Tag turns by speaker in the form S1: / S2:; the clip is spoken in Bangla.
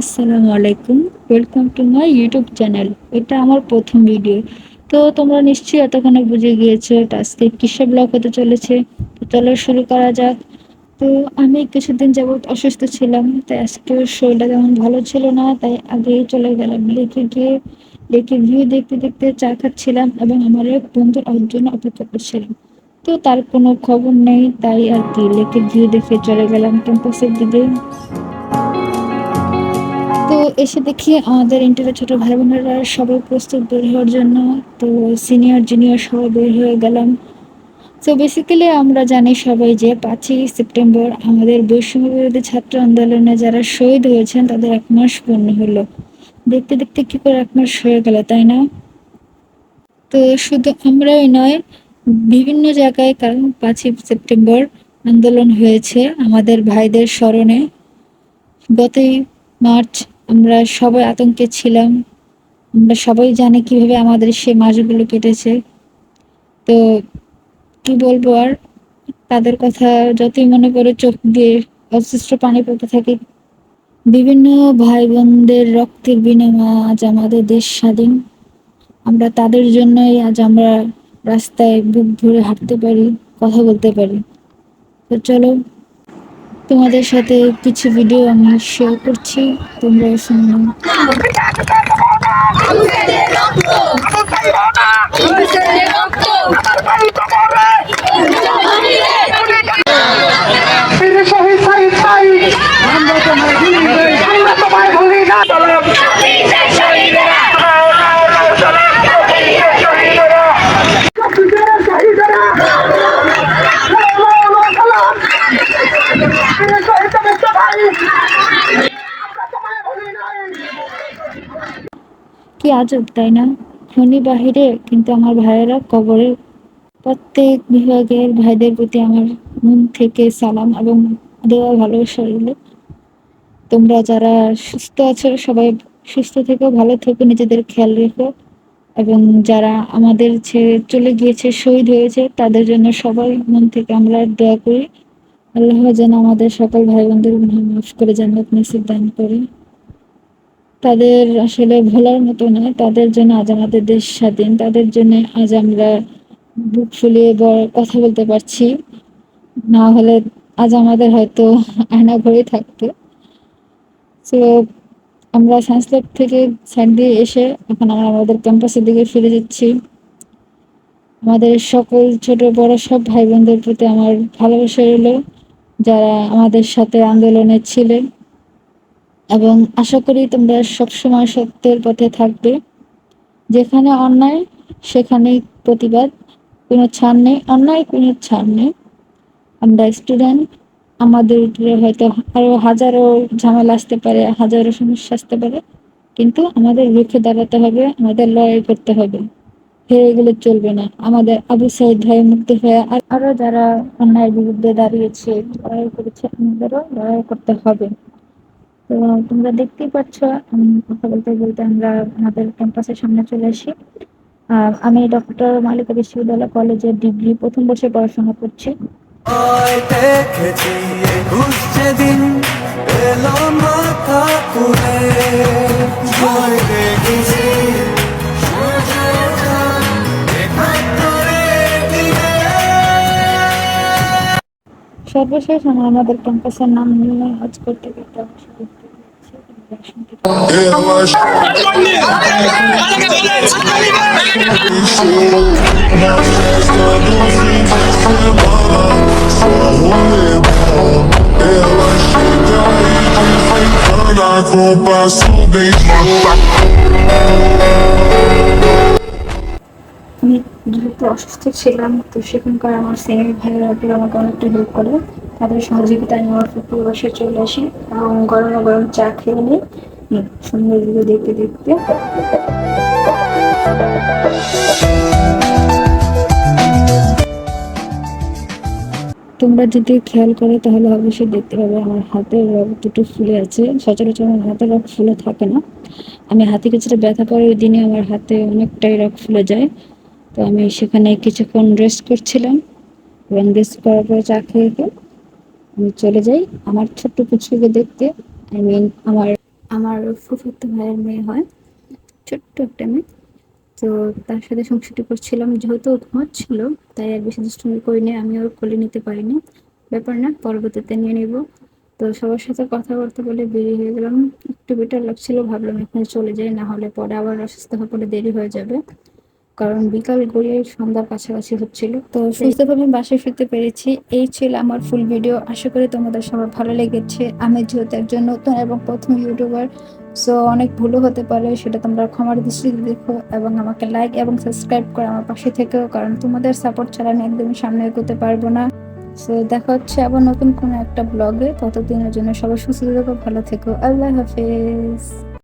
S1: আসসালামু আলাইকুম। Welcome to my YouTube channel এটা আমার প্রথম ভিডিও তো তোমরা নিশ্চয়ই এতক্ষণে বুঝে গিয়েছো এটা আজকে কিসে ব্লগ হতে চলেছে। তো চলো শুরু করা যাক। তো আমি কিছুদিন যাবৎ অসুস্থ ছিলাম, তাই আজকে শরীরটা তেমন ভালো ছিল না, তাই আগেই চলে গেলাম। লেকে গিয়ে লেকের ভিউ দেখতে দেখতে চা খাচ্ছিলাম এবং আমার এক বন্ধুর জন্য অপেক্ষা করছিলাম তো তার কোনো খবর নেই, তাই আর কি। লেকের ভিউ দেখে চলে গেলাম ক্যাম্পাসের দিকে। এসে দেখি আমাদের ইন্টারের ছোট ভাই বোনেরা সবাই প্রস্তুত বের হওয়ার জন্য, তো সিনিয়র জুনিয়র সবাই বের হয়ে গেলাম। তো বেসিক্যালি আমরা জানি সবাই যে পাঁচই সেপ্টেম্বর আমাদের বৈষম্য বিরোধী ছাত্র আন্দোলনে যারা শহীদ হয়েছেন তাদের এক মাস পূর্ণ হলো। দেখতে দেখতে কি করে এক মাস হয়ে গেল, তাই না? তো শুধু আমরাই নয়, বিভিন্ন জায়গায় কারণ পাঁচই সেপ্টেম্বর আন্দোলন হয়েছে আমাদের ভাইদের স্মরণে। গতই মার্চ আমরা সবাই আতঙ্কে ছিলাম। আমরা সবাই জানি কীভাবে আমাদের সে মাসগুলো কেটেছে। তো কি বলব আর? তাদের কথা যতই মনে করে চোখ দিয়ে অসুস্থ পানি পড়তে থাকি। বিভিন্ন ভাই বোনদের রক্তের বিনিময় আজ আমাদের দেশ স্বাধীন। আমরা তাদের জন্যই আজ আমরা রাস্তায় বুক ধরে হাঁটতে পারি, কথা বলতে পারি। তো চলো তোমাদের সাথে কিছু ভিডিও আমি শেয়ার করছি। তোমরা শুনো
S2: শহীদ শহীদ ভাই আমরা তোমায় ভুলি না শহীদেরা ভাই আমরা তোমায় ভুলি নাই
S1: কি আজব, তাই না? খনি বাহিরে, কিন্তু আমার ভাইয়েরা কবরের প্রত্যেক বিভাগের ভাইদের প্রতি আমার মন থেকে সালাম এবং দেওয়া ভালোবাসা রইল। তোমরা যারা সুস্থ আছো, সবাই সুস্থ থেকো, ভালো থেকো, নিজেদের খেয়াল রেখো। এবং যারা আমাদের ছেড়ে চলে গিয়েছে, শহীদ হয়েছে, তাদের জন্য সবাই মন থেকে আমরা দোয়া করি। আল্লাহ যেন আমাদের সকল ভাই বোনদের মাফ করে জান্নাত নসিব দান করে তাদের আসলে ভোলার মতো নয়, তাদের জন্য আজ আমাদের দেশ স্বাধীন, তাদের জন্য আজ আমরা বুক ফুলিয়ে কথা বলতে পারছি। না হলে আজ আমাদের হয়তো আয়না ঘরে থাকতো। তো আমরা সায়েন্স ল্যাব থেকে সাইড দিয়ে এসে এখন আমরা আমাদের ক্যাম্পাসের দিকে ফিরে যাচ্ছি। আমাদের সকল ছোট, বড় সব ভাই বোনদের প্রতি আমার ভালোবাসা রইল, যারা আমাদের সাথে আন্দোলনে ছিলেন। এবং আশা করি তোমরা সবসময় সত্যের পথে থাকবে। যেখানে অন্যায়, সেখানেই প্রতিবাদ। কোনো ছাড় নেই, অন্যায় কোনো ছাড় নেই। আমরা স্টুডেন্ট আমাদের উপরে হয়তো আরও হাজারো ঝামেলা আসতে পারে, হাজারো সমস্যা আসতে পারে। কিন্তু আমাদের রুখে দাঁড়াতে হবে, আমাদের লড়াই করতে হবে। হেরে গেলে চলবে না। আমাদের আবু সাইদ ভাই মুক্ত হয়ে আর আরও যারা অন্যায়ের বিরুদ্ধে দাঁড়িয়েছে, লড়াই করেছে, আমাদেরও লড়াই করতে হবে। তো তোমরা দেখতেই পাচ্ছ কথা বলতে বলতে আমরা আমাদের ক্যাম্পাসের সামনে চলে আসি। আমি ডক্টর মালিকা বিশ্ববিদ্যালয় কলেজে ডিগ্রি প্রথম বর্ষে পড়াশোনা করছি। সর্বশেষ আমরা আমাদের ক্যাম্পাসের নাম নিয়ে আজ করতে করতে। আমি যেহেতু অসুস্থ ছিলাম, তো সেখানকার আমার সিনিয়র ভাইয়েরা আমাকে অনেকটা হেল্প করে। তাদের সহযোগিতায় আমি আমার ফুপুর বাসায় চলে আসি এবং গরম গরম চা খেয়ে নিই। ভিডিও দেখতে দেখতে। তোমরা যদি খেয়াল করো, তাহলে অবশ্যই দেখতে পাবে আমার হাতের রক দুটো ফুলে আছে। সচরাচর আমার হাতের রক ফুলে থাকে না। আমি হাতে কিছুটা ব্যথা পড়ে ওই দিনে আমার হাতে অনেকটাই রক ফুলে যায়। তো আমি সেখানে কিছুক্ষণ রেস্ট করছিলাম। এবং রেস্ট করার পর চা খেয়ে আমি চলে যাই আমার ছোট্ট পুচকুকে দেখতে। আই মিন আমার আমার ফুফুতো ভাইয়ের মেয়ে হয়, ছোট্ট একটা মেয়ে। তো তার সাথে সংসারটি করছিলাম, যেহেতু ও ছিল, তাই আর বেশি দুষ্টুমি করিনি আমি ওর কোলে নিতে পারিনি। ব্যাপার না, পরবর্তীতে নিয়ে নিব। তো সবার সাথে কথা বলতে বলে বেরিয়ে হয়ে গেলাম। একটু বেটার লাগছিল, ভাবলাম এখানে চলে যাই, না হলে পরে আবার অসুস্থ হয়ে পড়ে দেরি হয়ে যাবে। কারণ বিকাল গড়িয়ে সন্ধ্যার কাছাকাছি হচ্ছিল। তো সুস্থভাবে বাসায় ফিরতে পেরেছি। এই ছিল আমার ফুল ভিডিও আশা করি তোমাদের সবার ভালো লেগেছে। আমি যেহেতু একজন নতুন এবং প্রথম ইউটিউবার সো অনেক ভুলও হতে পারে সেটা তোমরা ক্ষমার দৃষ্টিতে দেখো এবং আমাকে লাইক এবং সাবস্ক্রাইব করে আমার পাশে থেকেও কারণ তোমাদের সাপোর্ট ছাড়া আমি একদমই সামনে এগোতে পারব না। সো দেখা হচ্ছে আবার নতুন কোনো একটা ব্লগে ততদিনের জন্য সবাই সুস্থ থেকো ভালো থেকো। আল্লাহ হাফেজ।